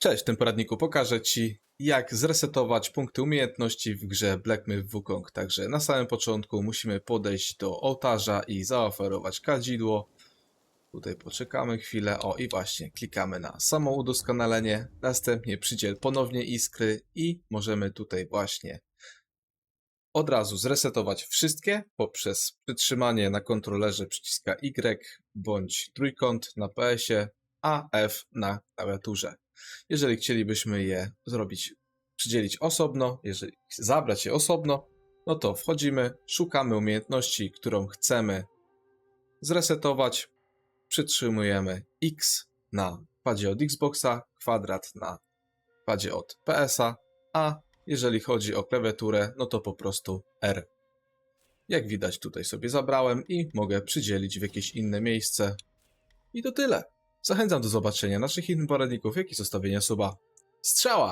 Cześć, w tym poradniku pokażę Ci, jak zresetować punkty umiejętności w grze Black Myth Wukong. Także na samym początku musimy podejść do ołtarza i zaoferować kadzidło. Tutaj poczekamy chwilę, o i właśnie klikamy na samo udoskonalenie, następnie przydziel ponownie iskry i możemy tutaj właśnie od razu zresetować wszystkie poprzez przytrzymanie na kontrolerze przyciska Y bądź trójkąt na PS-ie, a F na klawiaturze. Jeżeli chcielibyśmy je zrobić, przydzielić osobno, jeżeli zabrać je osobno, no to wchodzimy, szukamy umiejętności, którą chcemy zresetować, przytrzymujemy X na padzie od Xboxa, kwadrat na padzie od PS-a, a jeżeli chodzi o klawiaturę, no to po prostu R. Jak widać tutaj sobie zabrałem i mogę przydzielić w jakieś inne miejsce. I to tyle. Zachęcam do zobaczenia naszych innych poradników, jak i zostawienia suba. Strzała!